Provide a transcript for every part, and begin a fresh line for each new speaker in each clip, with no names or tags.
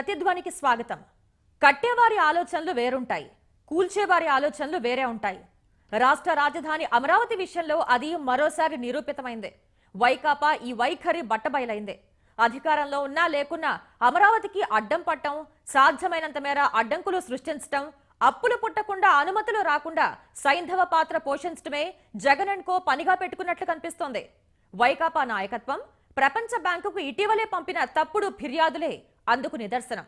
ప్రతిధ్వనికి స్వాగతం. కట్టేవారి ఆలోచనలు వేరుంటాయి. కూల్చేవారి ఆలోచనలు వేరే ఉంటాయి. రాష్ట్ర రాజధాని అమరావతి విషయంలో అది మరోసారి నిరూపితమైంది. వైకాపా ఈ వైఖరి బట్టబయలైంది. అధికారంలో ఉన్నా లేకున్నా అమరావతికి అడ్డం పట్టం సాధ్యమైనంత మేర అడ్డంకులు సృష్టించటం అప్పులు పుట్టకుండా అనుమతులు రాకుండా సైంధవ పాత్ర పోషించడమే జగన్ అండ్ కో పనిగా పెట్టుకున్నట్లు కనిపిస్తోంది. వైకాపా నాయకత్వం ప్రపంచ బ్యాంకుకు ఇటీవలే పంపిన తప్పుడు ఫిర్యాదులే అందుకు నిదర్శనం.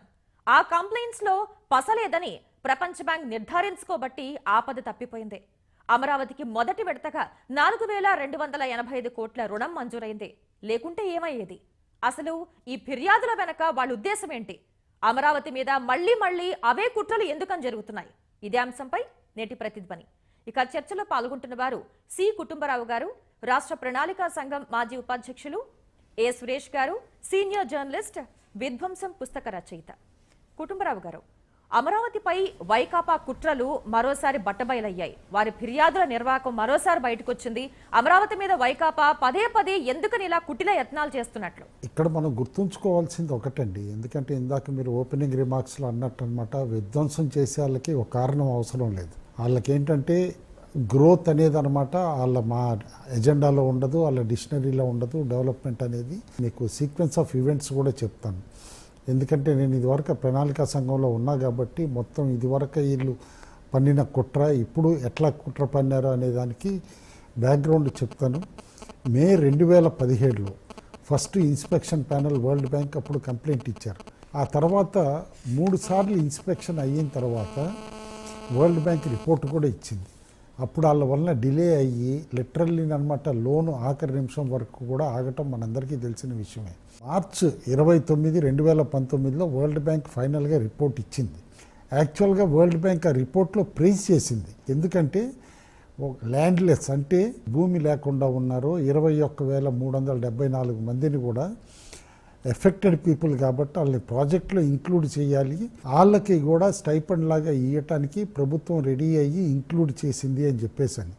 ఆ కంప్లైంట్స్లో పసలేదని ప్రపంచ బ్యాంక్ నిర్ధారించుకోబట్టి ఆపద తప్పిపోయింది. అమరావతికి మొదటి విడతగా నాలుగు వేల రెండు వందల ఎనభై ఐదు కోట్ల రుణం మంజూరైంది. లేకుంటే ఏమయ్యేది? అసలు ఈ ఫిర్యాదుల వెనక వాళ్ళ ఉద్దేశం ఏంటి? అమరావతి మీద మళ్ళీ మళ్ళీ అవే కుట్రలు ఎందుకని జరుగుతున్నాయి? ఇదే అంశంపై నేటి ప్రతిధ్వని. ఇక చర్చలో పాల్గొంటున్న వారు సి. కుటుంబరావు గారు రాష్ట్ర ప్రణాళికా సంఘం మాజీ ఉపాధ్యక్షులు ఏ. సురేష్ గారు సీనియర్ జర్నలిస్ట్ విధ్వంసం పుస్తక రచయిత. కుటుంబరావు గారు అమరావతిపై వైకాపా కుట్రలు మరోసారి బట్టబయలయ్యాయి. వారి ఫిర్యాదుల నిర్వాహకం మరోసారి బయటకొచ్చింది. అమరావతి మీద వైకాపా పదే పదే ఎందుకని ఇలా కుటిల యత్నాలు చేస్తున్నట్లు.
ఇక్కడ మనం గుర్తుంచుకోవాల్సింది ఒకటండి. ఎందుకంటే ఇందాక మీరు ఓపెనింగ్ రిమార్క్స్లో అన్నట్టు అనమాట విధ్వంసం చేసే వాళ్ళకి ఒక కారణం అవసరం లేదు. వాళ్ళకి ఏంటంటే గ్రోత్ అనేది అనమాట వాళ్ళ మా ఎజెండాలో ఉండదు వాళ్ళ డిక్షనరీలో ఉండదు డెవలప్మెంట్ అనేది. మీకు సీక్వెన్స్ ఆఫ్ ఈవెంట్స్ కూడా చెప్తాను. ఎందుకంటే నేను ఇదివరకు ప్రణాళికా సంఘంలో ఉన్నా కాబట్టి మొత్తం ఇదివరకు వీళ్ళు పన్నిన కుట్ర ఇప్పుడు ఎట్లా కుట్ర పన్నారు అనే దానికి బ్యాక్గ్రౌండ్ చెప్తాను. మే రెండు వేల పదిహేడులో first inspection panel World Bank అప్పుడు కంప్లైంట్ ఇచ్చారు. ఆ తర్వాత మూడు సార్లు ఇన్స్పెక్షన్ అయిన తర్వాత వరల్డ్ బ్యాంక్ రిపోర్ట్ కూడా ఇచ్చింది. అప్పుడు వాళ్ళ వలన డిలే అయ్యి లిటరల్లీ అనమాట లోన్ ఆఖరి నిమిషం వరకు కూడా ఆగటం మనందరికీ తెలిసిన విషయమే. మార్చ్ ఇరవై తొమ్మిది రెండు వేల పంతొమ్మిదిలో వరల్డ్ బ్యాంక్ ఫైనల్గా రిపోర్ట్ ఇచ్చింది. యాక్చువల్గా వరల్డ్ బ్యాంక్ ఆ రిపోర్ట్లో ప్రైజ్ చేసింది. ఎందుకంటే ల్యాండ్లెస్ అంటే భూమి లేకుండా ఉన్నారు ఇరవై ఒక్క వేల మూడు వందల డెబ్బై నాలుగు మందిని కూడా ఎఫెక్టెడ్ పీపుల్ కాబట్టి వాళ్ళని ప్రాజెక్ట్లో ఇంక్లూడ్ చేయాలి. వాళ్ళకి కూడా స్టైపండ్ లాగా ఇవ్వటానికి ప్రభుత్వం రెడీ అయ్యి ఇంక్లూడ్ చేసింది అని చెప్పేసాను.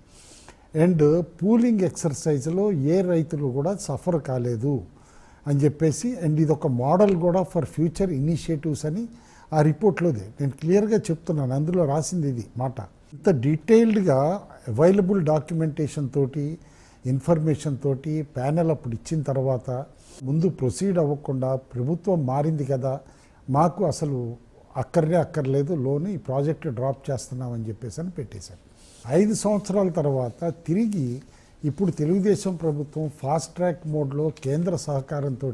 అండ్ పూలింగ్ ఎక్సర్సైజ్లో ఏ రైతులు కూడా సఫర్ కాలేదు అని చెప్పేసి అండ్ ఇది ఒక మోడల్ కూడా ఫర్ ఫ్యూచర్ ఇనిషియేటివ్స్ అని ఆ రిపోర్ట్లోదే నేను క్లియర్గా చెప్తున్నాను అందులో రాసింది ఇది మాట. ఇంత డీటెయిల్డ్గా అవైలబుల్ డాక్యుమెంటేషన్ తోటి ఇన్ఫర్మేషన్ తోటి ప్యానెల్ అప్పుడు ఇచ్చిన తర్వాత ముందు ప్రొసీడ్ అవ్వకుండా ప్రభుత్వం మారింది కదా మాకు అసలు అక్కర్నే అక్కర్లేదు లోన్ ఈ ప్రాజెక్ట్ డ్రాప్ చేస్తున్నామని చెప్పేసి అని పెట్టేశారు. ఐదు సంవత్సరాల తర్వాత తిరిగి ఇప్పుడు తెలుగుదేశం ప్రభుత్వం ఫాస్ట్ ట్రాక్ మోడ్లో కేంద్ర సహకారంతో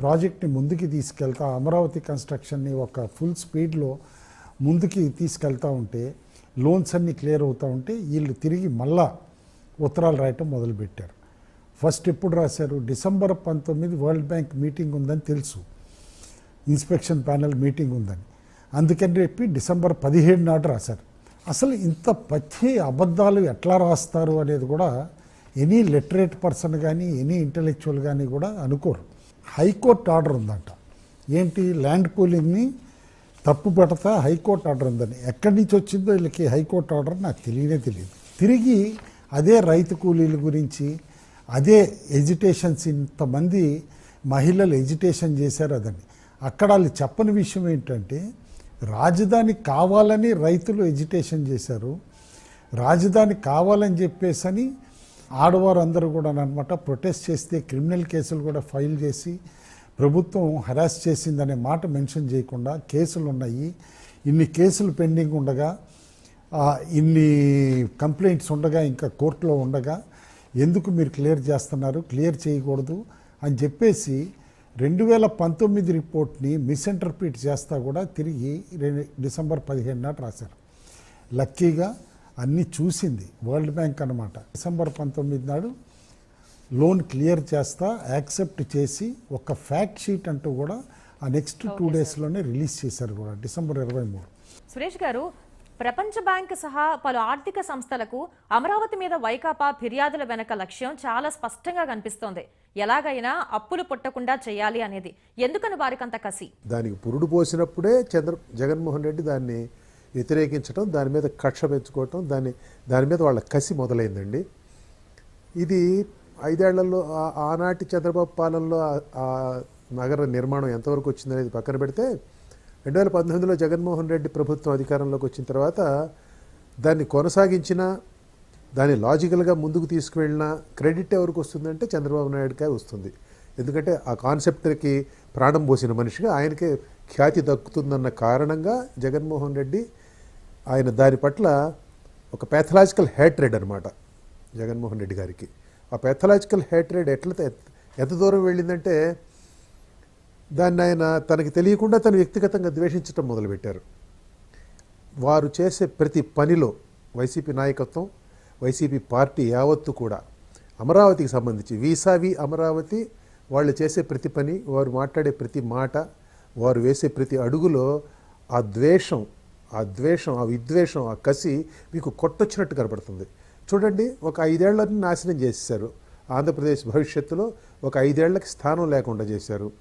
ప్రాజెక్ట్ని ముందుకు తీసుకెళ్తా అమరావతి కన్స్ట్రక్షన్ని ఒక ఫుల్ స్పీడ్లో ముందుకి తీసుకెళ్తా ఉంటే లోన్స్ అన్నీ క్లియర్ అవుతూ ఉంటే వీళ్ళు తిరిగి మళ్ళా ఉత్తరాలు రాయటం మొదలుపెట్టారు. ఫస్ట్ ఎప్పుడు రాశారు? డిసెంబర్ పంతొమ్మిది వరల్డ్ బ్యాంక్ మీటింగ్ ఉందని తెలుసు. ఇన్స్పెక్షన్ ప్యానెల్ మీటింగ్ ఉందని. అందుకని చెప్పి డిసెంబర్ పదిహేడు నాడు రాశారు. అసలు ఇంత పచ్చి అబద్ధాలు ఎట్లా రాస్తారు అనేది కూడా ఎనీ లిటరేట్ పర్సన్ కానీ ఎనీ ఇంటలెక్చువల్ కానీ కూడా అనుకోరు. హైకోర్టు ఆర్డర్ ఉందంట. ఏంటి? ల్యాండ్ పూలింగ్ని తప్పు పెడతా హైకోర్టు ఆర్డర్ ఉందని. ఎక్కడి నుంచి వచ్చిందో వీళ్ళకి హైకోర్టు ఆర్డర్ నాకు తెలియనే తెలియదు. తిరిగి అదే రైతు కూలీల గురించి అదే ఎజిటేషన్స్ ఇంతమంది మహిళలు ఎజిటేషన్ చేశారు అదని అక్కడ వాళ్ళు చెప్పని విషయం ఏంటంటే రాజధాని కావాలని రైతులు ఎజిటేషన్ చేశారు. రాజధాని కావాలని చెప్పేసని ఆడవారు అందరూ కూడా అనమాట ప్రొటెస్ట్ చేస్తే క్రిమినల్ కేసులు కూడా ఫైల్ చేసి ప్రభుత్వం హరాస్ చేసిందనే మాట మెన్షన్ చేయకుండా కేసులు ఉన్నాయి ఇన్ని కేసులు పెండింగ్ ఉండగా ఇన్ని కంప్లైంట్స్ ఉండగా ఇంకా కోర్టులో ఉండగా ఎందుకు మీరు క్లియర్ చేస్తున్నారు? క్లియర్ చేయకూడదు అని చెప్పేసి రెండు వేల పంతొమ్మిది రిపోర్ట్ని మిస్ఇంటర్ప్రిట్ చేస్తా కూడా తిరిగి డిసెంబర్ పదిహేను నాటి రాశారు. లక్కీగా అన్నీ చూసింది వరల్డ్ బ్యాంక్ అనమాట డిసెంబర్ పంతొమ్మిది నాడు లోన్ క్లియర్ చేస్తా యాక్సెప్ట్ చేసి ఒక ఫ్యాక్ట్ షీట్ అంటూ కూడా ఆ నెక్స్ట్ టూ డేస్లోనే రిలీజ్ చేశారు కూడా డిసెంబర్ ఇరవై మూడు.
సురేష్ గారు ప్రపంచ బ్యాంక్ సహా పలు ఆర్థిక సంస్థలకు అమరావతి మీద వైకాపా ఫిర్యాదుల వెనక లక్ష్యం చాలా స్పష్టంగా కనిపిస్తోంది. ఎలాగైనా అప్పులు పుట్టకుండా చేయాలి అనేది. ఎందుకని వారికంత కసి?
దానికి పురుడు పోసినప్పుడే చంద్ర జగన్మోహన్ రెడ్డి దాన్ని వ్యతిరేకించడం దాని మీద కక్ష పెంచుకోవటం దాన్ని దాని మీద వాళ్ళ కసి మొదలైందండి. ఇది ఐదేళ్ళలో ఆనాటి చంద్రబాబు పాలనలో ఆ నగర నిర్మాణం ఎంతవరకు వచ్చిందనేది పక్కన పెడితే రెండు వేల పంతొమ్మిదిలో జగన్మోహన్ రెడ్డి ప్రభుత్వం అధికారంలోకి వచ్చిన తర్వాత దాన్ని కొనసాగించిన దాన్ని లాజికల్గా ముందుకు తీసుకువెళ్ళిన క్రెడిట్ ఎవరికి వస్తుందంటే చంద్రబాబు నాయుడుకే వస్తుంది. ఎందుకంటే ఆ కాన్సెప్ట్కి ప్రాణం పోసిన మనిషిగా ఆయనకే ఖ్యాతి దక్కుతుందన్న కారణంగా జగన్మోహన్ రెడ్డి ఆయన దాని పట్ల ఒక ప్యాథలాజికల్ హ్యాట్రెడ్ అనమాట జగన్మోహన్ రెడ్డి గారికి. ఆ ప్యాథలాజికల్ హ్యాట్రెడ్ ఎట్లా ఎంత దూరం వెళ్ళిందంటే దాన్ని ఆయన తనకి తెలియకుండా తను వ్యక్తిగతంగా ద్వేషించటం మొదలుపెట్టారు. వారు చేసే ప్రతి పనిలో వైసీపీ నాయకత్వం వైసీపీ పార్టీ యావత్తు కూడా అమరావతికి సంబంధించి వీసావి అమరావతి వాళ్ళు చేసే ప్రతి పని వారు మాట్లాడే ప్రతి మాట వారు వేసే ప్రతి అడుగులో ఆ ద్వేషం ఆ ద్వేషం ఆ విద్వేషం ఆ కసి మీకు కొట్టొచ్చినట్టు కనపడుతుంది. చూడండి ఒక ఐదేళ్ళని నాశనం చేశారు. ఆంధ్రప్రదేశ్ భవిష్యత్తులో ఒక ఐదేళ్ళకి స్థానం లేకుండా చేశారు.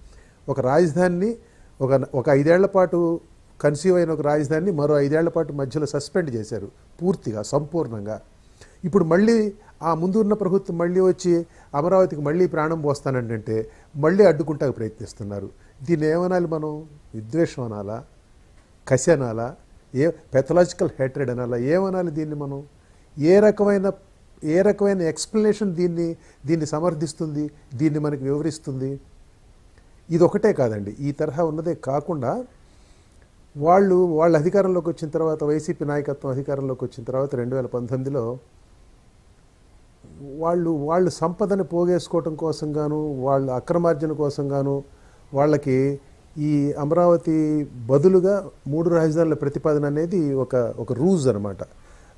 ఒక రాజధానిని ఒక ఒక ఐదేళ్ళ పాటు కన్సీవ్ అయిన ఒక రాజధానిని మరో ఐదేళ్ళ పాటు మధ్యలో సస్పెండ్ చేశారు పూర్తిగా సంపూర్ణంగా. ఇప్పుడు మళ్ళీ ఆ ముందు ఉన్న ప్రభుత్వం మళ్ళీ వచ్చి అమరావతికి మళ్ళీ ప్రాణం పోస్తానంటే మళ్ళీ అడ్డుకుంటాకు ప్రయత్నిస్తున్నారు. దీన్ని ఏమనాలి మనం? విద్వేషం అనాలా? కసి అనాలా? ఏ పెథలాజికల్ హేట్రెడ్ అనాలా? ఏమనాలి దీన్ని మనం? ఏ రకమైన ఏ రకమైన ఎక్స్ప్లెనేషన్ దీన్ని దీన్ని సమర్థిస్తుంది? దీన్ని మనకి వివరిస్తుంది? ఇది ఒకటే కాదండి. ఈ తరహా ఉన్నదే కాకుండా వాళ్ళు వాళ్ళ అధికారంలోకి వచ్చిన తర్వాత వైసీపీ నాయకత్వం అధికారంలోకి వచ్చిన తర్వాత రెండు వేల పంతొమ్మిదిలో వాళ్ళు వాళ్ళు సంపదని పోగేసుకోవటం కోసం గాను వాళ్ళ అక్రమార్జన కోసం గాను వాళ్ళకి ఈ అమరావతి బదులుగా మూడు రాజధానుల ప్రతిపాదన అనేది ఒక ఒక రూజ్ అనమాట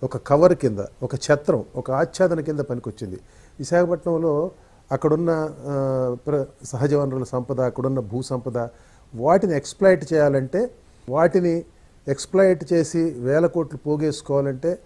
ఒక కవర్ కింద ఒక ఛత్రం ఒక ఆచ్ఛాదన కింద పనికొచ్చింది. విశాఖపట్నంలో అక్కడున్న ప్ర- సహజ వనరుల సంపద అక్కడున్న భూ సంపద వాటిని ఎక్స్ప్లాయిట్ చేయాలంటే వాటిని ఎక్స్ప్లాయిట్ చేసి వేల కోట్లు పోగేసుకోవాలంటే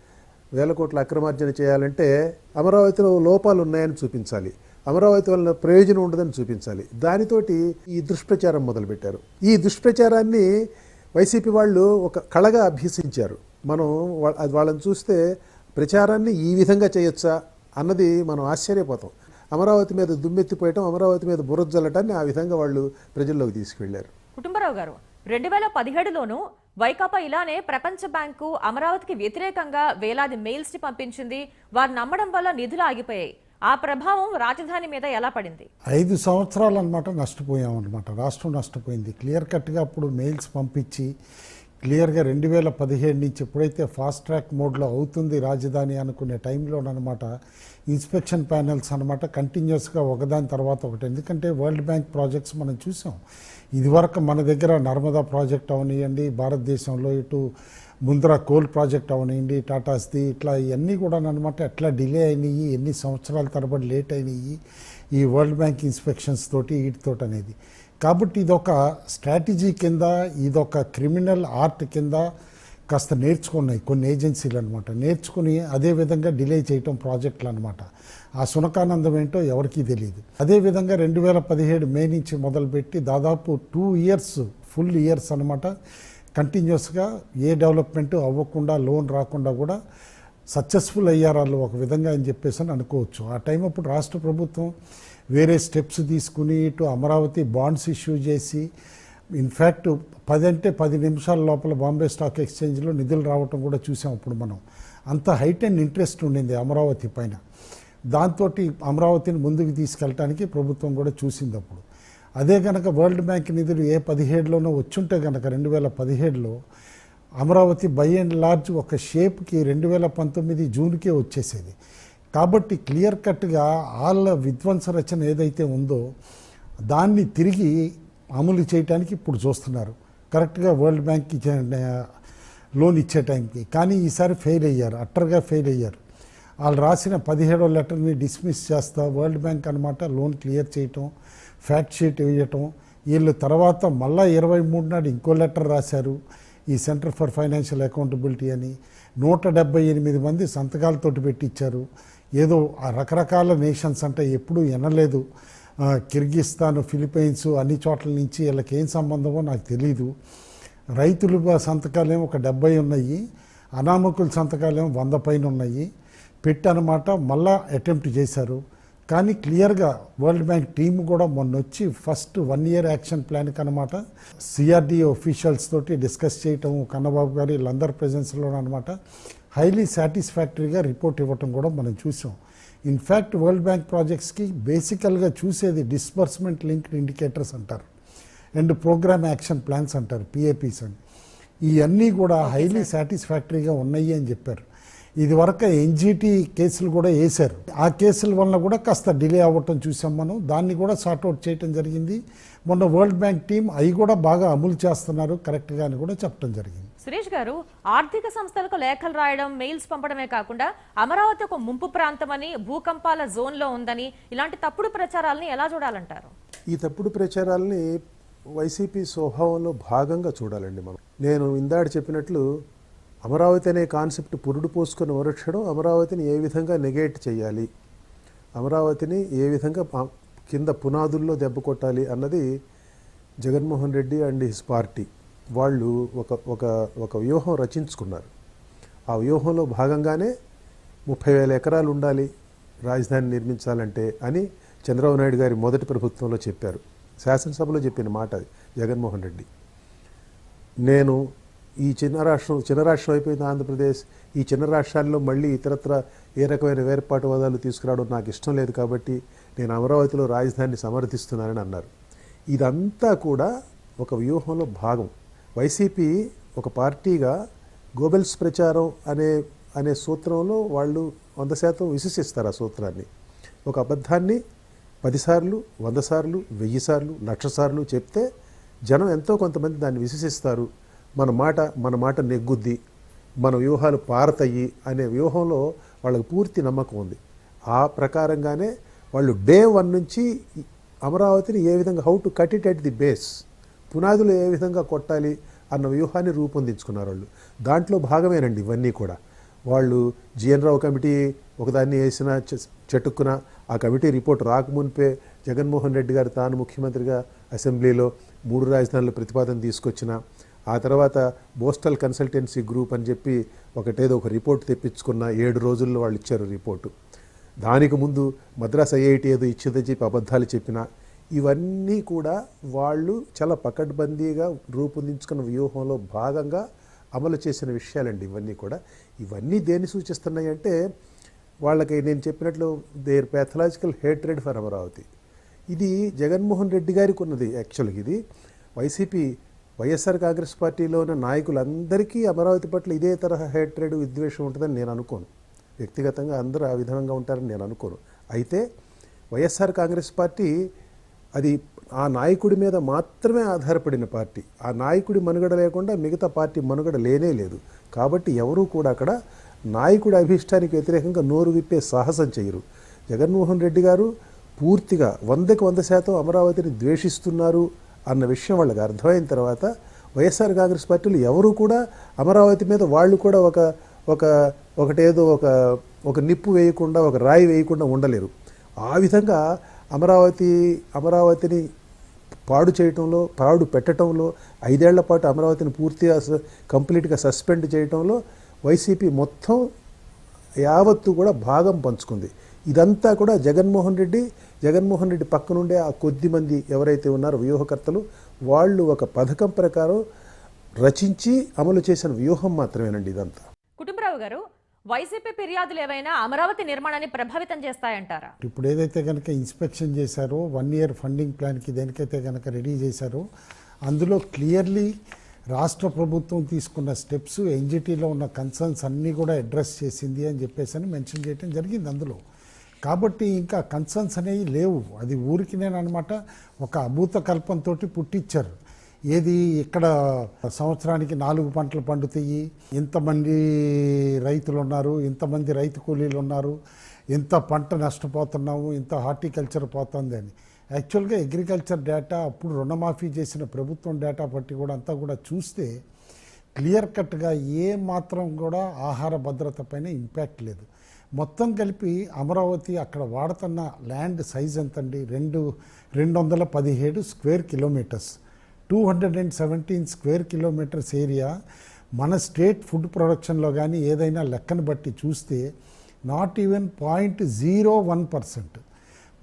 వేల కోట్ల అక్రమార్జన చేయాలంటే అమరావతిలో లోపాలు ఉన్నాయని చూపించాలి. అమరావతి వల్ల ప్రయోజనం ఉండదని చూపించాలి. దానితోటి ఈ దుష్ప్రచారం మొదలుపెట్టారు. ఈ దుష్ప్రచారాన్ని వైసీపీ వాళ్ళు ఒక కళగా అభ్యసించారు. మనం అది వాళ్ళని చూస్తే ప్రచారాన్ని ఈ విధంగా చేయొచ్చా అన్నది మనం ఆశ్చర్యపోతాం. అమరావతి మీద దుమ్మెత్తిపోయటం అమరావతి మీద బురద జల్లటాన్ని ఆ విధంగా వాళ్ళు ప్రజల్లోకి తీసుకెళ్ళారు.
కుటుంబరావు గారు రెండు వేల పదిహేడులోనూ వైకాపా ఇలానే ప్రపంచ బ్యాంకు అమరావతికి వ్యతిరేకంగా వేలాది మెయిల్స్ని పంపించింది. వారు నమ్మడం వల్ల నిధులు ఆగిపోయాయి. ఆ ప్రభావం రాజధాని మీద ఎలా పడింది?
ఐదు సంవత్సరాలు అనమాట నష్టపోయాం అనమాట రాష్ట్రం నష్టపోయింది. క్లియర్ కట్గా అప్పుడు మెయిల్స్ పంపించి క్లియర్గా రెండు వేల పదిహేడు నుంచి ఎప్పుడైతే ఫాస్ట్ ట్రాక్ మోడ్లో అవుతుంది రాజధాని అనుకునే టైంలోనమాట ఇన్స్పెక్షన్ ప్యానెల్స్ అనమాట కంటిన్యూస్గా ఒకదాని తర్వాత ఒకటి. ఎందుకంటే వరల్డ్ బ్యాంక్ ప్రాజెక్ట్స్ మనం చూసాం. ఇదివరకు మన దగ్గర నర్మదా ప్రాజెక్ట్ అవనివ్వండి భారతదేశంలో ఇటు ముందర కోల్ ప్రాజెక్ట్ అవనివ్వండి టాటాస్ది ఇట్లా ఇవన్నీ కూడా అనమాట ఎట్లా డిలే అయినాయి ఎన్ని సంవత్సరాల తరబడి లేట్ అయినాయి ఈ వరల్డ్ బ్యాంక్ ఇన్స్పెక్షన్స్ తోటి వీటితోటి అనేది కాబట్టి ఇదొక స్ట్రాటజీ కింద ఇదొక క్రిమినల్ ఆర్ట్ కింద కాస్త నేర్చుకున్నాయి కొన్ని ఏజెన్సీలు అనమాట నేర్చుకుని అదే విధంగా డిలే చేయటం ప్రాజెక్టులు అనమాట ఆ సునకానందం ఏంటో ఎవరికీ తెలియదు అదేవిధంగా రెండు వేల పదిహేడు మే నుంచి మొదలుపెట్టి దాదాపు టూ ఇయర్స్ ఫుల్ ఇయర్స్ అనమాట. కంటిన్యూస్గా ఏ డెవలప్మెంట్ అవ్వకుండా లోన్ రాకుండా కూడా సక్సెస్ఫుల్ అయ్యారు వాళ్ళు ఒక విధంగా అని చెప్పేసి అని అనుకోవచ్చు. ఆ టైం అప్పుడు రాష్ట్ర ప్రభుత్వం వేరే స్టెప్స్ తీసుకుని ఇటు అమరావతి బాండ్స్ ఇష్యూ చేసి ఇన్ఫ్యాక్ట్ పది అంటే పది నిమిషాల లోపల బాంబే స్టాక్ ఎక్స్చేంజ్లో నిధులు రావటం కూడా చూసాం అప్పుడు మనం. అంత హైట్ అండ్ ఇంట్రెస్ట్ ఉండింది అమరావతి పైన. దాంతో అమరావతిని ముందుకు తీసుకెళ్ళటానికి ప్రభుత్వం కూడా చూసింది అప్పుడు. అదే కనుక వరల్డ్ బ్యాంక్ నిధులు ఏ పదిహేడులోనో వచ్చుంటే కనుక రెండు వేల పదిహేడులో అమరావతి బై అండ్ లార్జ్ ఒక షేప్కి రెండు వేల పంతొమ్మిది జూన్కే వచ్చేసేది. కాబట్టి క్లియర్ కట్గా వాళ్ళ విధ్వంస రచన ఏదైతే ఉందో దాన్ని తిరిగి అమలు చేయడానికి ఇప్పుడు చూస్తున్నారు. కరెక్ట్గా వరల్డ్ బ్యాంక్కి ఇచ్చే- లోన్ ఇచ్చే టైంకి. కానీ ఈసారి ఫెయిల్ అయ్యారు అట్టర్గా ఫెయిల్ అయ్యారు. వాళ్ళు రాసిన పదిహేడో లెటర్ని డిస్మిస్ చేస్తా వరల్డ్ బ్యాంక్ అనమాట లోన్ క్లియర్ చేయటం ఫ్యాక్ట్ షీట్ వేయటం. వీళ్ళు తర్వాత మళ్ళీ ఇరవై మూడు నాడు ఇంకో లెటర్ రాశారు ఈ సెంటర్ ఫర్ ఫైనాన్షియల్ అకౌంటబిలిటీ అని. నూట డెబ్బై ఎనిమిది మంది సంతకాలతోటి పెట్టించారు ఏదో ఆ రకరకాల నేషన్స్ అంటే ఎప్పుడూ వినలేదు కిర్గిస్తాను కిర్గిస్తాన్ ఫిలిప్పైన్స్ అన్ని చోట్ల నుంచి వీళ్ళకి ఏం సంబంధమో నాకు తెలీదు. రైతుల సంతకాలేమో ఒక డెబ్బై ఉన్నాయి. అనామకుల సంతకాలేమో వంద పైన ఉన్నాయి. పెట్టి అనమాట మళ్ళా అటెంప్ట్ చేశారు. కానీ క్లియర్గా వరల్డ్ బ్యాంక్ టీం కూడా మొన్న వచ్చి ఫస్ట్ వన్ ఇయర్ యాక్షన్ ప్లాన్కి అనమాట సిఆర్డీఏ ఒఫీషియల్స్ తోటి డిస్కస్ చేయటం కన్నబాబు గారు వీళ్ళందరి ప్రెజెన్స్లో అనమాట హైలీ సాటిస్ఫాక్టరీగా రిపోర్ట్ ఇవ్వటం కూడా మనం చూసాం. ఇన్ఫ్యాక్ట్ వరల్డ్ బ్యాంక్ ప్రాజెక్ట్స్కి బేసికల్గా చూసేది డిస్బర్స్మెంట్ లింక్డ్ ఇండికేటర్స్ అంటారు. అండ్ ప్రోగ్రామ్ యాక్షన్ ప్లాన్స్ అంటారు పిఏపీస్ అని. ఇవన్నీ కూడా హైలీ సాటిస్ఫాక్టరీగా ఉన్నాయి అని చెప్పారు. ఇది వరకు ఎన్జిటి కేసులు కూడా వేశారు. ఆ కేసుల వలన కూడా కాస్త డిలే అవ్వటం చూసాం మనం. దాన్ని కూడా సార్ట్అవుట్ చేయటం జరిగింది. మొన్న వరల్డ్ బ్యాంక్ టీం అవి కూడా బాగా అమలు చేస్తున్నారు. కరెక్ట్గా అని కూడా చెప్పడం జరిగింది.
సురేష్ గారు ఆర్థిక సంస్థలకు లేఖలు రాయడం మెయిల్స్ పంపడమే కాకుండా అమరావతి ఒక ముంపు ప్రాంతమని భూకంపాల జోన్లో ఉందని ఇలాంటి తప్పుడు ప్రచారాలని ఎలా చూడాలంటారు?
ఈ తప్పుడు ప్రచారాలని వైసీపీ స్వభావంలో భాగంగా చూడాలండి మనం. నేను ఇందాక చెప్పినట్లు అమరావతి అనే కాన్సెప్ట్ పురుడు పోసుకుని వరక్షడం అమరావతిని ఏ విధంగా నెగేట్ చేయాలి? అమరావతిని ఏ విధంగా కింద పునాదుల్లో దెబ్బ కొట్టాలి అన్నది Jaganmohan Reddy and his party. వాళ్ళు ఒక ఒక ఒక వ్యూహం రచించుకున్నారు. ఆ వ్యూహంలో భాగంగానే ముప్పై వేల ఎకరాలు ఉండాలి రాజధాని నిర్మించాలంటే అని చంద్రబాబు నాయుడు గారి మొదటి ప్రభుత్వంలో చెప్పారు. శాసనసభలో చెప్పిన మాట అది జగన్మోహన్ రెడ్డి. నేను ఈ చిన్న రాష్ట్రం చిన్న రాష్ట్రం అయిపోయింది ఆంధ్రప్రదేశ్. ఈ చిన్న రాష్ట్రాల్లో మళ్ళీ ఇతరత్ర ఏ రకమైన వేర్పాటు వాదాలు తీసుకురావడం నాకు ఇష్టం లేదు కాబట్టి నేను అమరావతిలో రాజధానిని సమర్థిస్తున్నానని అన్నారు. ఇదంతా కూడా ఒక వ్యూహంలో భాగం. వైసీపీ ఒక పార్టీగా గోబెల్స్ ప్రచారం అనే అనే సూత్రంలో వాళ్ళు వంద శాతం విశ్వసిస్తారు ఆ సూత్రాన్ని. ఒక అబద్ధాన్ని పదిసార్లు వంద సార్లు వెయ్యి సార్లు లక్ష సార్లు చెప్తే జనం ఎంతో కొంతమంది దాన్ని విశ్వసిస్తారు. మన మాట మన మాట నెగ్గుద్ది మన వ్యూహాలు పారతయ్యి అనే వ్యూహంలో వాళ్ళకి పూర్తి నమ్మకం ఉంది. ఆ ప్రకారంగానే వాళ్ళు డే వన్ నుంచి అమరావతిని ఏ విధంగా how to cut it at the base పునాదులు ఏ విధంగా కొట్టాలి అన్న వ్యూహాన్ని రూపొందించుకున్నారు వాళ్ళు. దాంట్లో భాగమేనండి ఇవన్నీ కూడా. వాళ్ళు జిఎన్ రావు కమిటీ ఒకదాన్ని వేసిన చె- చెట్టుక్కున ఆ కమిటీ రిపోర్ట్ రాకమునిపే జగన్మోహన్ రెడ్డి గారు తాను ముఖ్యమంత్రిగా అసెంబ్లీలో మూడు రాజధానుల ప్రతిపాదన తీసుకొచ్చిన ఆ తర్వాత బోస్టల్ కన్సల్టెన్సీ గ్రూప్ అని చెప్పి ఒకటేదో ఒక రిపోర్ట్ తెప్పించుకున్న ఏడు రోజుల్లో వాళ్ళు ఇచ్చారు రిపోర్టు. దానికి ముందు మద్రాస్ ఐఐటి ఏదో ఇచ్చిందని చెప్పి అబద్ధాలు చెప్పిన ఇవన్నీ కూడా వాళ్ళు చాలా పకడ్బందీగా రూపొందించుకున్న వ్యూహంలో భాగంగా అమలు చేసిన విషయాలండి ఇవన్నీ కూడా. ఇవన్నీ దేన్ని సూచిస్తున్నాయి అంటే వాళ్ళకి నేను చెప్పినట్లు their pathological hatred for Amaravati ఇది జగన్మోహన్ రెడ్డి గారికి ఉన్నది యాక్చువల్గా ఇది. వైసీపీ వైఎస్ఆర్ కాంగ్రెస్ పార్టీలో ఉన్న నాయకులందరికీ అమరావతి పట్ల ఇదే తరహా హేట్రేడ్ విద్వేషం ఉంటుందని నేను అనుకోను. వ్యక్తిగతంగా అందరూ ఆ విధంగా ఉంటారని నేను అనుకోను. అయితే వైఎస్ఆర్ కాంగ్రెస్ పార్టీ అది ఆ నాయకుడి మీద మాత్రమే ఆధారపడిన పార్టీ. ఆ నాయకుడి మనుగడ లేకుండా మిగతా పార్టీ మనుగడ లేనే లేదు. కాబట్టి ఎవరూ కూడా అక్కడ నాయకుడి అభిష్టానికి వ్యతిరేకంగా నోరు విప్పే సాహసం చేయరు. జగన్మోహన్ రెడ్డి గారు పూర్తిగా వందకి వంద శాతం అమరావతిని ద్వేషిస్తున్నారు. అన్న విషయం వాళ్ళకి అర్థమైన తర్వాత వైఎస్ఆర్ కాంగ్రెస్ పార్టీలు ఎవరు కూడా అమరావతి మీద వాళ్ళు కూడా ఒక ఒక ఒకటేదో ఒక ఒక నిప్పు వేయకుండా ఒక రాయి వేయకుండా ఉండలేరు. ఆ విధంగా అమరావతి అమరావతిని పాడు చేయటంలో పాడు పెట్టడంలో ఐదేళ్ళ పాటు అమరావతిని పూర్తిగా కంప్లీట్గా సస్పెండ్ చేయటంలో వైసీపీ మొత్తం యావత్తు కూడా భాగం పంచుకుంది. ఇదంతా కూడా జగన్మోహన్ రెడ్డి జగన్మోహన్ రెడ్డి పక్కనుండే ఆ కొద్ది మంది ఎవరైతే ఉన్నారో వ్యూహకర్తలు వాళ్ళు ఒక పథకం ప్రకారం రచించి అమలు చేసిన వ్యూహం మాత్రమేనండి ఇదంతా.
కుటుంబరావు గారు వైసీపీ ఫిర్యాదులు ఏవైనా అమరావతి నిర్మాణాన్ని ప్రభావితం చేస్తాయంటారా?
ఇప్పుడు ఏదైతే కనుక ఇన్స్పెక్షన్ చేశారో వన్ ఇయర్ ఫండింగ్ ప్లాన్కి దేనికైతే కనుక రెడీ చేశారో అందులో క్లియర్లీ రాష్ట్ర ప్రభుత్వం తీసుకున్న స్టెప్స్ ఎన్జిటీలో ఉన్న కన్సర్న్స్ అన్నీ కూడా అడ్రస్ చేసింది అని చెప్పేసి అని మెన్షన్ చేయడం జరిగింది అందులో. కాబట్టి ఇంకా కన్సర్న్స్ అనేవి లేవు. అది ఊరికి నేను అనమాట ఒక అభూత కల్పంతో పుట్టించారు ఏది ఇక్కడ సంవత్సరానికి నాలుగు పంటలు పండుతాయి. ఇంతమంది రైతులు ఉన్నారు ఇంతమంది రైతు కూలీలు ఉన్నారు ఇంత పంట నష్టపోతున్నాము ఇంత హార్టికల్చర్ పోతుంది అని. యాక్చువల్గా అగ్రికల్చర్ డేటా అప్పుడు రుణమాఫీ చేసిన ప్రభుత్వం డేటా బట్టి కూడా అంతా కూడా చూస్తే క్లియర్ కట్గా ఏ మాత్రం కూడా ఆహార భద్రత పైన ఇంపాక్ట్ లేదు. మొత్తం కలిపి అమరావతి అక్కడ వాడుతున్న ల్యాండ్ సైజ్ ఎంతండి? రెండు రెండు వందల పదిహేడు square kilometres. Two hundred and seventeen square kilometres area. మన స్టేట్ ఫుడ్ ప్రొడక్షన్లో కానీ ఏదైనా లెక్కను బట్టి చూస్తే not even point zero one percent.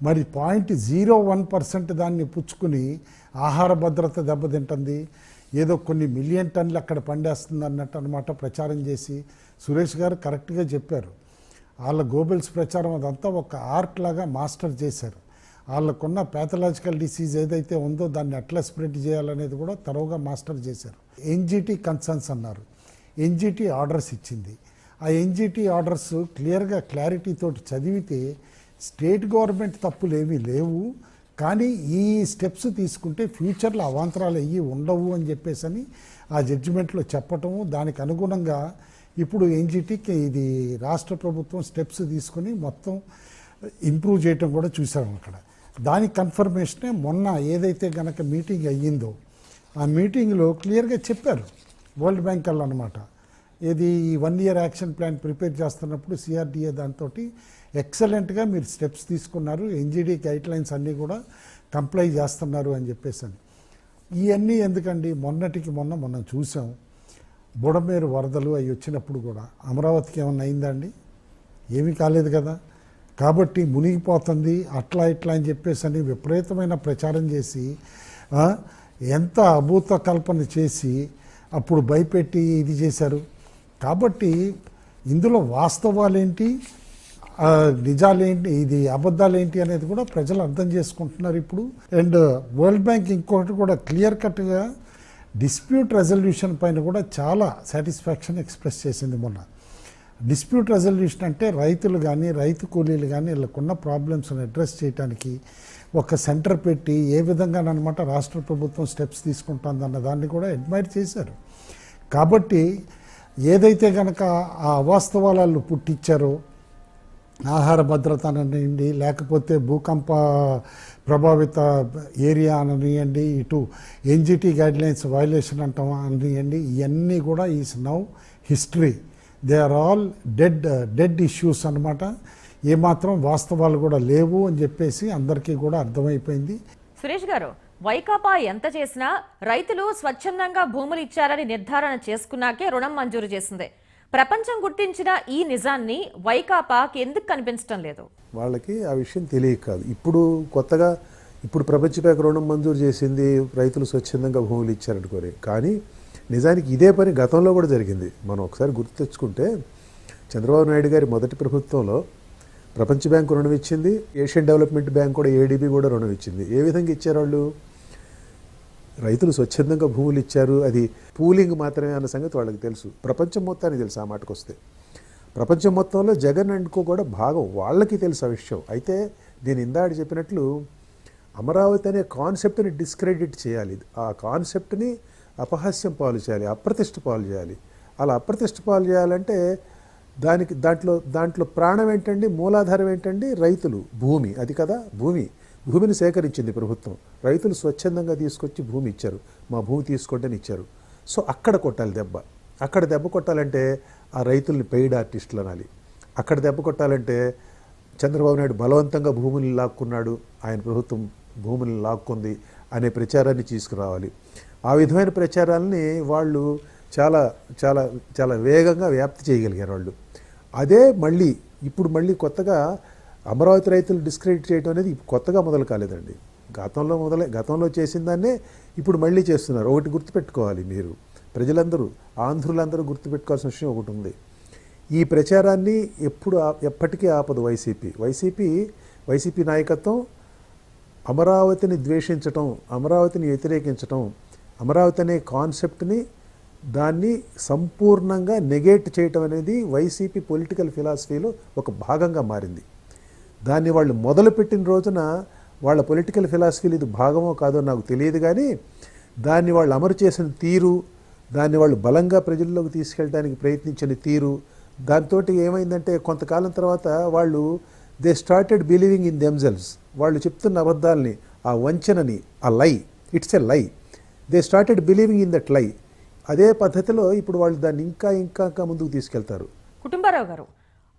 మరి పాయింట్ జీరో వన్ పర్సెంట్ దాన్ని పుచ్చుకుని ఆహార భద్రత దెబ్బతింటుంది. ఏదో కొన్ని మిలియన్ టన్లు అక్కడ పండేస్తుంది అన్నట్టు అనమాట ప్రచారం చేసి సురేష్ గారు కరెక్ట్గా చెప్పారు. వాళ్ళ గోబెల్స్ ప్రచారం అదంతా ఒక ఆర్ట్ లాగా మాస్టర్ చేశారు. వాళ్ళకున్న ప్యాథలాజికల్ డిసీజ్ ఏదైతే ఉందో దాన్ని ఎట్లా స్ప్రెడ్ చేయాలనేది కూడా తరువుగా మాస్టర్ చేశారు. ఎన్జిటి కన్సర్న్స్ అన్నారు. ఎన్జిటి ఆర్డర్స్ ఇచ్చింది. ఆ ఎన్జిటి ఆర్డర్స్ క్లియర్గా క్లారిటీతో చదివితే స్టేట్ గవర్నమెంట్ తప్పులు ఏమీ లేవు. కానీ ఈ స్టెప్స్ తీసుకుంటే ఫ్యూచర్లో అవాంతరాలు అయ్యి ఉండవు అని చెప్పేసి అని ఆ జడ్జిమెంట్లో చెప్పటము దానికి అనుగుణంగా ఇప్పుడు ఎన్జిటికి ఇది రాష్ట్ర ప్రభుత్వం స్టెప్స్ తీసుకుని మొత్తం ఇంప్రూవ్ చేయటం కూడా చూసాం అక్కడ. దానికి కన్ఫర్మేషనే మొన్న ఏదైతే గనక మీటింగ్ అయ్యిందో ఆ మీటింగ్లో క్లియర్గా చెప్పారు వరల్డ్ బ్యాంక్ వాళ్ళు అనమాట ఇది ఈ one year action plan prepare చేస్తున్నప్పుడు సిఆర్డిఏ దాంతో ఎక్సలెంట్గా మీరు స్టెప్స్ తీసుకున్నారు ఎన్జిడి గైడ్ లైన్స్ అన్నీ కూడా కంప్లై చేస్తున్నారు అని చెప్పేసి అని. ఇవన్నీ ఎందుకండి? మొన్నటికి మొన్న మనం చూసాం. బుడమేరు వరదలు అవి వచ్చినప్పుడు కూడా అమరావతికి ఏమన్నా అయిందా అండి? ఏమీ కాలేదు కదా. కాబట్టి మునిగిపోతుంది అట్లా ఇట్లా అని చెప్పేసి అని విపరీతమైన ప్రచారం చేసి ఎంత అభూత కల్పన చేసి అప్పుడు భయపెట్టి ఇది చేశారు. కాబట్టి ఇందులో వాస్తవాలేంటి? నిజాలేంటి? ఇది అబద్ధాలేంటి అనేది కూడా ప్రజలు అర్థం చేసుకుంటున్నారు ఇప్పుడు. అండ్ వరల్డ్ బ్యాంక్ ఇంకొకటి కూడా క్లియర్ కట్గా డిస్ప్యూట్ రెజల్యూషన్ పైన కూడా చాలా సాటిస్ఫాక్షన్ ఎక్స్ప్రెస్ చేసింది మొన్న. డిస్ప్యూట్ రెజల్యూషన్ అంటే రైతులు కానీ రైతు కూలీలు కానీ వీళ్ళకున్న ప్రాబ్లమ్స్ని అడ్రస్ చేయడానికి ఒక సెంటర్ పెట్టి ఏ విధంగానమాట రాష్ట్ర ప్రభుత్వం స్టెప్స్ తీసుకుంటుందన్న దాన్ని కూడా అడ్మైర్ చేశారు. కాబట్టి ఏదైతే కనుక ఆ అవాస్తవాలు పుట్టించారో ఆహార భద్రత అనండి లేకపోతే భూకంప ప్రభావిత ఏరియా అననియండి ఇటు ఎన్జిటి గైడ్లైన్స్ వైలేషన్ అంటాం అనియండి ఇవన్నీ కూడా is now history they are all dead dead issues అనమాట ఏమాత్రం వాస్తవాలు కూడా లేవు అని చెప్పేసి అందరికీ కూడా అర్థమైపోయింది.
సురేష్ గారు వైకాపా ఎంత చేసినా రైతులు స్వచ్ఛందంగా భూములు ఇచ్చారని నిర్ధారణ చేసుకున్నాకే రుణం మంజూరు చేసింది. ప్రపంచం గుర్తించిన ఈ నిజాన్ని వైకాపాకి ఎందుకు కనిపించడం లేదు?
వాళ్ళకి ఆ విషయం తెలియక కాదు. ఇప్పుడు కొత్తగా ఇప్పుడు ప్రపంచ బ్యాంక్ రుణం మంజూరు చేసింది రైతులు స్వచ్ఛందంగా భూములు ఇచ్చారనుకోని. కానీ నిజానికి ఇదే పని గతంలో కూడా జరిగింది. మనం ఒకసారి గుర్తు తెచ్చుకుంటే చంద్రబాబు నాయుడు గారి మొదటి ప్రభుత్వంలో ప్రపంచ బ్యాంకు రుణం ఇచ్చింది ఏషియన్ డెవలప్మెంట్ బ్యాంక్ కూడా ఏడీబీ కూడా రుణం ఇచ్చింది. ఏ విధంగా ఇచ్చారు వాళ్ళు? రైతులు స్వచ్ఛందంగా భూములు ఇచ్చారు అది పూలింగ్ మాత్రమే అన్న సంగతి వాళ్ళకి తెలుసు. ప్రపంచం మొత్తానికి తెలుసు ఆ మాటకు వస్తే. ప్రపంచం మొత్తంలో జగన్ అండ్కో కూడా భాగం వాళ్ళకి తెలుసు ఆ విషయం. అయితే నేను ఇందాడు చెప్పినట్లు అమరావతి అనే కాన్సెప్ట్ని డిస్క్రెడిట్ చేయాలి. ఆ కాన్సెప్ట్ని అపహాస్యం పాలు చేయాలి అప్రతిష్ట పాలు చేయాలి. అలా అప్రతిష్ట పాలు చేయాలంటే దానికి దాంట్లో దాంట్లో ప్రాణం ఏంటండి మూలాధారం ఏంటండి? రైతులు భూమి. అది కదా భూమి. భూమిని సేకరించింది ప్రభుత్వం. రైతులు స్వచ్ఛందంగా తీసుకొచ్చి భూమి ఇచ్చారు. మా భూమి తీసుకోండి అని ఇచ్చారు. సో అక్కడ కొట్టాలి దెబ్బ. అక్కడ దెబ్బ కొట్టాలంటే ఆ రైతుల్ని పెయిడ్ ఆర్టిస్టులు అనాలి. అక్కడ దెబ్బ కొట్టాలంటే చంద్రబాబు నాయుడు బలవంతంగా భూముల్ని లాక్కున్నాడు. ఆయన ప్రభుత్వం భూముల్ని లాక్కుంది అనే ప్రచారాన్ని తీసుకురావాలి. ఆ విధమైన ప్రచారాలని వాళ్ళు చాలా చాలా చాలా వేగంగా వ్యాప్తి చేయగలిగారు వాళ్ళు. అదే మళ్ళీ ఇప్పుడు మళ్ళీ కొత్తగా అమరావతి రైతులు డిస్క్రెడిట్ చేయడం అనేది కొత్తగా మొదలు కాలేదండి. గతంలో మొదలై గతంలో చేసిన దాన్నే ఇప్పుడు మళ్ళీ చేస్తున్నారు. ఒకటి గుర్తుపెట్టుకోవాలి మీరు. ప్రజలందరూ ఆంధ్రులందరూ గుర్తుపెట్టుకోవాల్సిన విషయం ఒకటి ఉంది. ఈ ప్రచారాన్ని ఎప్పుడు ఎప్పటికీ ఆపదు వైసీపీ. వైసీపీ వైసీపీ నాయకత్వం అమరావతిని ద్వేషించటం అమరావతిని వ్యతిరేకించటం అమరావతి అనే కాన్సెప్ట్ని దాన్ని సంపూర్ణంగా నెగేట్ చేయటం అనేది వైసీపీ పొలిటికల్ ఫిలాసఫీలో ఒక భాగంగా మారింది. దాన్ని వాళ్ళు మొదలుపెట్టిన రోజున వాళ్ళ పొలిటికల్ ఫిలాసఫీలు ఇది భాగమో కాదో నాకు తెలియదు కానీ దాన్ని వాళ్ళు అమరు చేసిన తీరు దాన్ని వాళ్ళు బలంగా ప్రజల్లోకి తీసుకెళ్ళడానికి ప్రయత్నించిన తీరు దాంతో ఏమైందంటే కొంతకాలం తర్వాత వాళ్ళు they started believing in themselves వాళ్ళు చెప్తున్న అబద్ధాలని ఆ వంచనని ఆ lie it's a lie they started believing in that lie అదే పద్ధతిలో ఇప్పుడు వాళ్ళు దాన్ని ఇంకా ఇంకా ఇంకా ముందుకు తీసుకెళ్తారు.
కుటుంబారావు గారు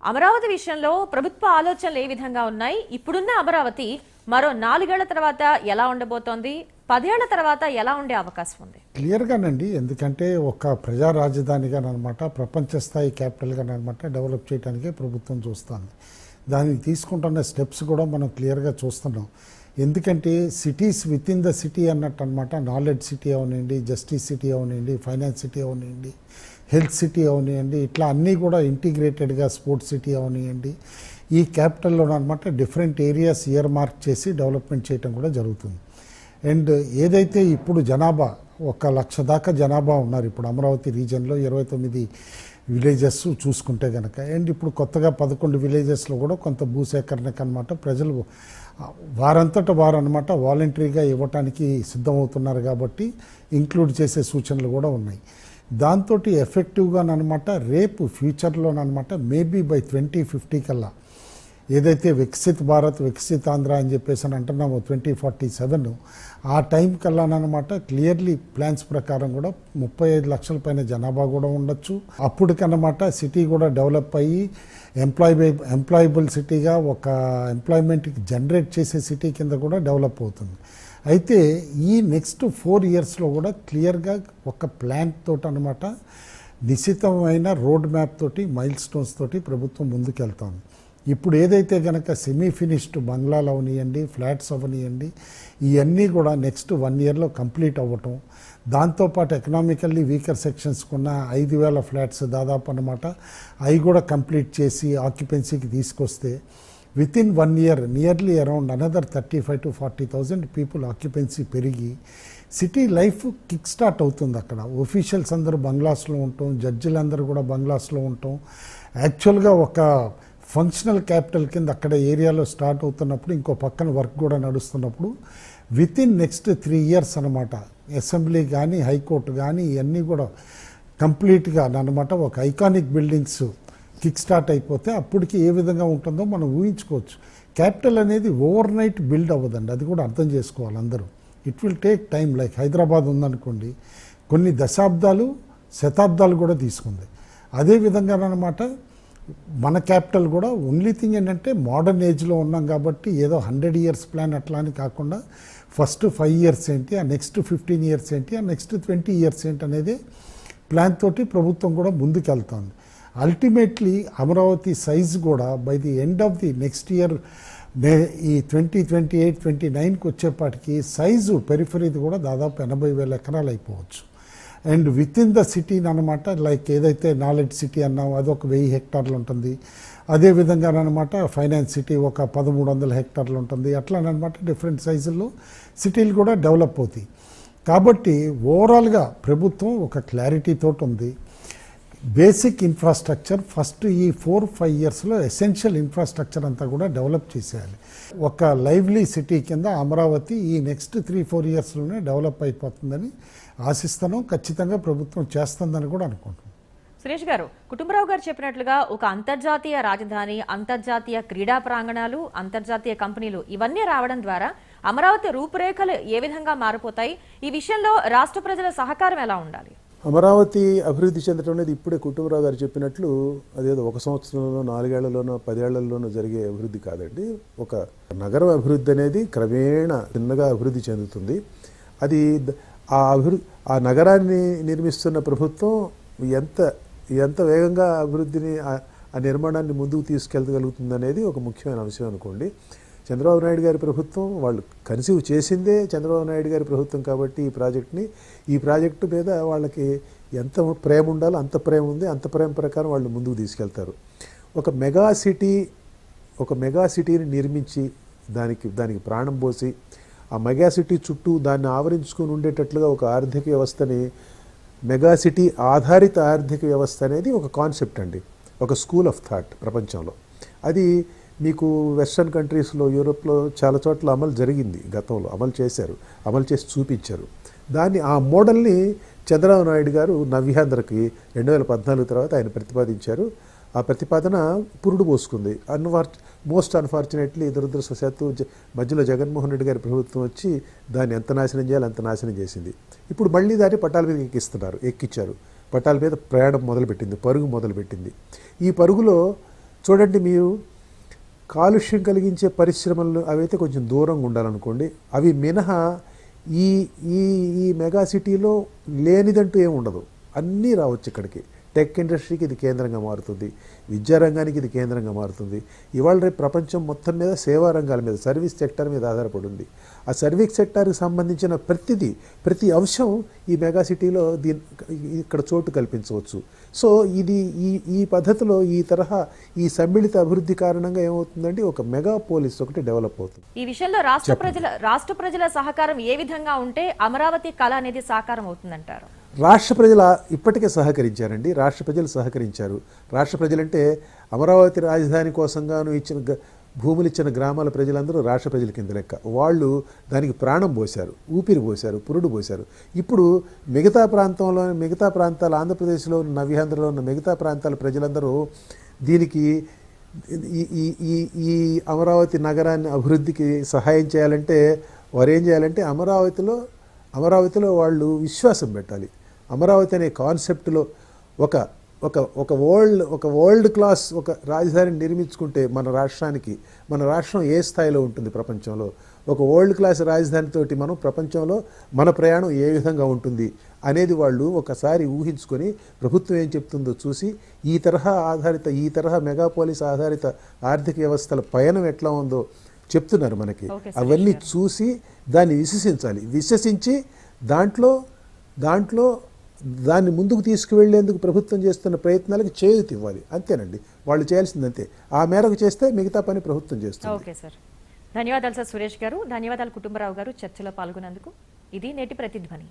అమరావతి విషయంలో ప్రభుత్వ ఆలోచనలు ఏ విధంగా ఉన్నాయి? ఇప్పుడున్న అమరావతి మరో నాలుగేళ్ళ తర్వాత ఎలా ఉండబోతోంది? పదేళ్ళ తర్వాత ఎలా ఉండే అవకాశం ఉంది?
క్లియర్గానండి ఎందుకంటే ఒక ప్రజా రాజధానిగానమాట ప్రపంచ స్థాయి క్యాపిటల్గానమాట డెవలప్ చేయడానికే ప్రభుత్వం చూస్తుంది. దానికి తీసుకుంటున్న స్టెప్స్ కూడా మనం క్లియర్గా చూస్తున్నాం. ఎందుకంటే cities with in the city అన్నట్టు అనమాట నాలెడ్జ్ సిటీ అవనండి జస్టిస్ సిటీ అవనండి ఫైనాన్స్ సిటీ అవనివ్వండి హెల్త్ సిటీ అవనివ్వండి ఇట్లా అన్నీ కూడా ఇంటిగ్రేటెడ్గా స్పోర్ట్స్ సిటీ అవనివ్వండి ఈ క్యాపిటల్లో అనమాట డిఫరెంట్ ఏరియాస్ ఇయర్ మార్క్ చేసి డెవలప్మెంట్ చేయటం కూడా జరుగుతుంది. అండ్ ఏదైతే ఇప్పుడు జనాభా ఒక లక్ష దాకా జనాభా ఉన్నారు ఇప్పుడు అమరావతి రీజన్లో ఇరవై తొమ్మిది విలేజెస్ చూసుకుంటే కనుక అండ్ ఇప్పుడు కొత్తగా పదకొండు విలేజెస్లో కూడా కొంత భూసేకరణకు అనమాట ప్రజలు వారంతట వారు అనమాట వాలంటరీగా ఇవ్వటానికి సిద్ధమవుతున్నారు కాబట్టి ఇంక్లూడ్ చేసే సూచనలు కూడా ఉన్నాయి. దాంతో ఎఫెక్టివ్గానమాట రేపు ఫ్యూచర్లోనమాట మేబీ బై ట్వంటీ ఫిఫ్టీ కల్లా. ఏదైతే వికసిత్ భారత్ వికసిత్ ఆంధ్ర అని చెప్పేసి అని అంటున్నామో ట్వంటీ ఫార్టీ సెవెన్ ఆ టైం కల్లానమాట క్లియర్లీ ప్లాన్స్ ప్రకారం కూడా ముప్పై ఐదు లక్షల పైన జనాభా కూడా ఉండొచ్చు. అప్పటికన్నమాట సిటీ కూడా డెవలప్ అయ్యి ఎంప్లాయబుల్ ఎంప్లాయబుల్ సిటీగా ఒక ఎంప్లాయ్మెంట్కి జనరేట్ చేసే సిటీ కింద కూడా డెవలప్ అవుతుంది. అయితే ఈ నెక్స్ట్ ఫోర్ ఇయర్స్లో కూడా క్లియర్గా ఒక ప్లాన్ తోటి అనమాట నిశ్చితమైన రోడ్ మ్యాప్ తోటి మైల్ స్టోన్స్ తోటి ప్రభుత్వం ముందుకెళ్తోంది ఇప్పుడు ఏదైతే కనుక సెమీ ఫినిష్డ్ బంగ్లాలు అవనియండి ఫ్లాట్స్ అవనియండి ఇవన్నీ కూడా నెక్స్ట్ వన్ ఇయర్లో కంప్లీట్ అవ్వటం దాంతోపాటు ఎకనామికల్లీ వీకర్ సెక్షన్స్కున్న ఐదు వేల ఫ్లాట్స్ దాదాపు అనమాట అవి కూడా కంప్లీట్ చేసి ఆక్యుపెన్సీకి తీసుకొస్తే within one year nearly around another thirty five to forty thousand people occupancy పెరిగి సిటీ లైఫ్ కిక్ స్టార్ట్ అవుతుంది అక్కడ. ఒఫీషియల్స్ అందరూ బంగ్లాస్లో ఉంటాం జడ్జిలందరూ కూడా బంగ్లాస్లో ఉంటాం. యాక్చువల్గా ఒక ఫంక్షనల్ క్యాపిటల్ కింద అక్కడ ఏరియాలో స్టార్ట్ అవుతున్నప్పుడు ఇంకో పక్కన వర్క్ కూడా నడుస్తున్నప్పుడు within next three years అనమాట అసెంబ్లీ కానీ హైకోర్టు కానీ ఇవన్నీ కూడా కంప్లీట్గా అనమాట ఒక ఐకానిక్ బిల్డింగ్స్ కిక్ స్టార్ట్ అయిపోతే అప్పటికి ఏ విధంగా ఉంటుందో మనం ఊహించుకోవచ్చు. క్యాపిటల్ అనేది ఓవర్ నైట్ బిల్డ్ అవ్వదండి. అది కూడా అర్థం చేసుకోవాలి అందరూ. It will take time like Hyderabad ఉందనుకోండి కొన్ని దశాబ్దాలు శతాబ్దాలు కూడా తీసుకుంది. అదేవిధంగా అనమాట మన క్యాపిటల్ కూడా ఓన్లీ థింగ్ ఏంటంటే మోడర్న్ ఏజ్లో ఉన్నాం కాబట్టి ఏదో హండ్రెడ్ ఇయర్స్ ప్లాన్ అట్లా అని కాకుండా ఫస్ట్ ఫైవ్ ఇయర్స్ ఏంటి ఆ నెక్స్ట్ ఫిఫ్టీన్ ఇయర్స్ ఏంటి ఆ నెక్స్ట్ ట్వంటీ ఇయర్స్ ఏంటి అనేది ప్లాన్ తోటి ప్రభుత్వం కూడా ముందుకెళ్తోంది. అల్టిమేట్లీ అమరావతి సైజ్ కూడా by the end of the next year ఈ ట్వంటీ ట్వంటీ ఎయిట్ ట్వంటీ నైన్కి వచ్చేపాటికి సైజు పెరిఫరీది కూడా దాదాపు ఎనభై వేల ఎకరాలు అయిపోవచ్చు. అండ్ విత్ ఇన్ ద సిటీని అనమాట లైక్ ఏదైతే నాలెడ్జ్ సిటీ అన్నామో అదొక వెయ్యి హెక్టార్లు ఉంటుంది. అదేవిధంగా అనమాట ఫైనాన్స్ సిటీ ఒక పదమూడు వందల హెక్టార్లు ఉంటుంది. అట్లానమాట డిఫరెంట్ సైజుల్లో సిటీలు కూడా డెవలప్ అవుతాయి. కాబట్టి ఓవరాల్గా ప్రభుత్వం ఒక క్లారిటీతో ఉంది. బేసిక్ ఇన్ఫ్రాస్ట్రక్చర్ ఫస్ట్ ఈ ఫోర్ ఫైవ్ ఇయర్స్లో ఎసెన్షియల్ ఇన్ఫ్రాస్ట్రక్చర్ అంతా కూడా డెవలప్ చేసేయాలి. ఒక లైవ్లీ సిటీ కింద అమరావతి ఈ నెక్స్ట్ త్రీ ఫోర్ ఇయర్స్లోనే డెవలప్ అయిపోతుందని ఆశిస్తాను ఖచ్చితంగా ప్రభుత్వం చేస్తుందని కూడా అనుకుంటున్నాను
సురేష్ గారు కుటుంబరావు గారు చెప్పినట్లుగా ఒక అంతర్జాతీయ రాజధాని అంతర్జాతీయ క్రీడా ప్రాంగణాలు అంతర్జాతీయ కంపెనీలు ఇవన్నీ రావడం ద్వారా అమరావతి రూపురేఖలు ఏ విధంగా మారిపోతాయి? ఈ విషయంలో రాష్ట్ర ప్రజల సహకారం ఎలా ఉండాలి?
అమరావతి అభివృద్ధి చెందడం అనేది ఇప్పుడే కుటుంబరావు గారు చెప్పినట్లు అదేదో ఒక సంవత్సరంలోనో నాలుగేళ్ళలోనో పదేళ్ళలోనో జరిగే అభివృద్ధి కాదండి. ఒక నగరం అభివృద్ధి అనేది క్రమేణా చిన్నగా అభివృద్ధి చెందుతుంది. అది ఆ అభివృద్ధి ఆ నగరాన్ని నిర్మిస్తున్న ప్రభుత్వం ఎంత ఎంత వేగంగా అభివృద్ధిని ఆ- ఆ నిర్మాణాన్ని ముందుకు తీసుకెళ్ళగలుగుతుంది అనేది ఒక ముఖ్యమైన అంశం అనుకోండి. చంద్రబాబు నాయుడు గారి ప్రభుత్వం వాళ్ళు కన్సీవ్ చేసిందే చంద్రబాబు నాయుడు గారి ప్రభుత్వం కాబట్టి ఈ ప్రాజెక్ట్ని ఈ ప్రాజెక్టు మీద వాళ్ళకి ఎంత ప్రేమ ఉండాలో అంత ప్రేమ ఉంది అంత ప్రేమ ప్రకారం వాళ్ళు ముందుకు తీసుకెళ్తారు. ఒక మెగా సిటీ ఒక మెగా సిటీని నిర్మించి దానికి దానికి ప్రాణం పోసి ఆ మెగా సిటీ చుట్టూ దాన్ని ఆవరించుకొని ఉండేటట్లుగా ఒక ఆర్థిక వ్యవస్థని మెగా సిటీ ఆధారిత ఆర్థిక వ్యవస్థ అనేది ఒక కాన్సెప్ట్ అండి. ఒక స్కూల్ ఆఫ్ థాట్ ప్రపంచంలో. అది మీకు వెస్ట్రన్ కంట్రీస్లో యూరోప్లో చాలా చోట్ల అమలు జరిగింది గతంలో. అమలు చేశారు. అమలు చేసి చూపించారు. దాన్ని ఆ మోడల్ని చంద్రబాబు నాయుడు గారు నవ్యాంధ్రకి రెండు వేల పద్నాలుగు తర్వాత ఆయన ప్రతిపాదించారు. ఆ ప్రతిపాదన పురుడు పోసుకుంది. అన్ఫార్ మోస్ట్ అన్ఫార్చునేట్లీ దురదృష్టవశాత్తు మధ్యలో జగన్మోహన్ రెడ్డి గారి ప్రభుత్వం వచ్చి దాన్ని ఎంత నాశనం చేయాలి అంత నాశనం చేసింది. ఇప్పుడు మళ్ళీ దాన్ని పట్టాల మీద ఎక్కిస్తున్నారు ఎక్కిచ్చారు. పట్టాల మీద ప్రయాణం మొదలుపెట్టింది పరుగు మొదలుపెట్టింది. ఈ పరుగులో చూడండి మీరు కాలుష్యం కలిగించే పరిశ్రమలు అవైతే కొంచెం దూరంగా ఉండాలనుకోండి అవి మినహా ఈ ఈ ఈ మెగా సిటీలో లేనిదంటూ ఏమి ఉండదు. అన్నీ రావచ్చు ఇక్కడికి. టెక్ ఇండస్ట్రీకి ఇది కేంద్రంగా మారుతుంది. విద్యారంగానికి ఇది కేంద్రంగా మారుతుంది. ఇవాళ రేపు ప్రపంచం మొత్తం మీద సేవా రంగాల మీద సర్వీస్ సెక్టర్ మీద ఆధారపడి ఉంది ఆ సర్వీస్ సెక్టార్కి సంబంధించిన ప్రతిదీ ప్రతి అంశం ఈ మెగా సిటీలో దీని ఇక్కడ చోటు కల్పించవచ్చు. సో ఇది ఈ ఈ పద్ధతిలో ఈ తరహా ఈ సమ్మిళిత అభివృద్ధి కారణంగా ఏమవుతుందంటే ఒక మెగా పోలీస్ ఒకటి డెవలప్ అవుతుంది.
ఈ విషయంలో రాష్ట్ర ప్రజల రాష్ట్ర ప్రజల సహకారం ఏ విధంగా ఉంటే అమరావతి కళ అనేది సాకారం అవుతుందంటారు?
రాష్ట్ర ప్రజలు ఇప్పటికే సహకరించారండి. రాష్ట్ర ప్రజలు సహకరించారు. రాష్ట్ర ప్రజలంటే అమరావతి రాజధాని కోసంగాను ఇచ్చిన భూములు ఇచ్చిన గ్రామాల ప్రజలందరూ రాష్ట్ర ప్రజల కింద లెక్క. వాళ్ళు దానికి ప్రాణం పోశారు. ఊపిరి పోశారు. పురుడు పోశారు. ఇప్పుడు మిగతా ప్రాంతంలో మిగతా ప్రాంతాల ఆంధ్రప్రదేశ్లో ఉన్న నవ్యాంధ్రలో ఉన్న మిగతా ప్రాంతాల ప్రజలందరూ దీనికి ఈ ఈ ఈ అమరావతి నగరాన్ని అభివృద్ధికి సహాయం చేయాలంటే వారు ఏం చేయాలంటే అమరావతిలో అమరావతిలో వాళ్ళు విశ్వాసం పెట్టాలి. అమరావతి అనే కాన్సెప్ట్లో ఒక ఒక ఒక వరల్డ్ ఒక వరల్డ్ క్లాస్ ఒక రాజధానిని నిర్మించుకుంటే మన రాష్ట్రానికి మన రాష్ట్రం ఏ స్థాయిలో ఉంటుంది ప్రపంచంలో? ఒక వరల్డ్ క్లాస్ రాజధానితోటి మనం ప్రపంచంలో మన ప్రయాణం ఏ విధంగా ఉంటుంది అనేది వాళ్ళు ఒకసారి ఊహించుకొని ప్రభుత్వం ఏం చెప్తుందో చూసి ఈ తరహా ఆధారిత ఈ తరహా మెగాపోలిస్ ఆధారిత ఆర్థిక వ్యవస్థల పయనం ఎట్లా ఉందో చెప్తున్నారు మనకి. అవన్నీ చూసి దాన్ని విశ్వసించాలి. విశ్వసించి దాంట్లో దాంట్లో దాన్ని ముందుకు తీసుకువెళ్ళేందుకు ప్రభుత్వం చేస్తున్న ప్రయత్నాలకు చేయూతి ఇవ్వాలి. అంతేనండి. వాళ్ళు చేయాల్సింది అంతే. ఆ మేరకు చేస్తే మిగతా పని ప్రభుత్వం చేస్తుంది.
ఓకే సార్ ధన్యవాదాలు సార్ సురేష్ గారు. ధన్యవాదాలు కుటుంబరావు గారు చర్చలో పాల్గొన్నందుకు. ఇది నేటి ప్రతిధ్వని.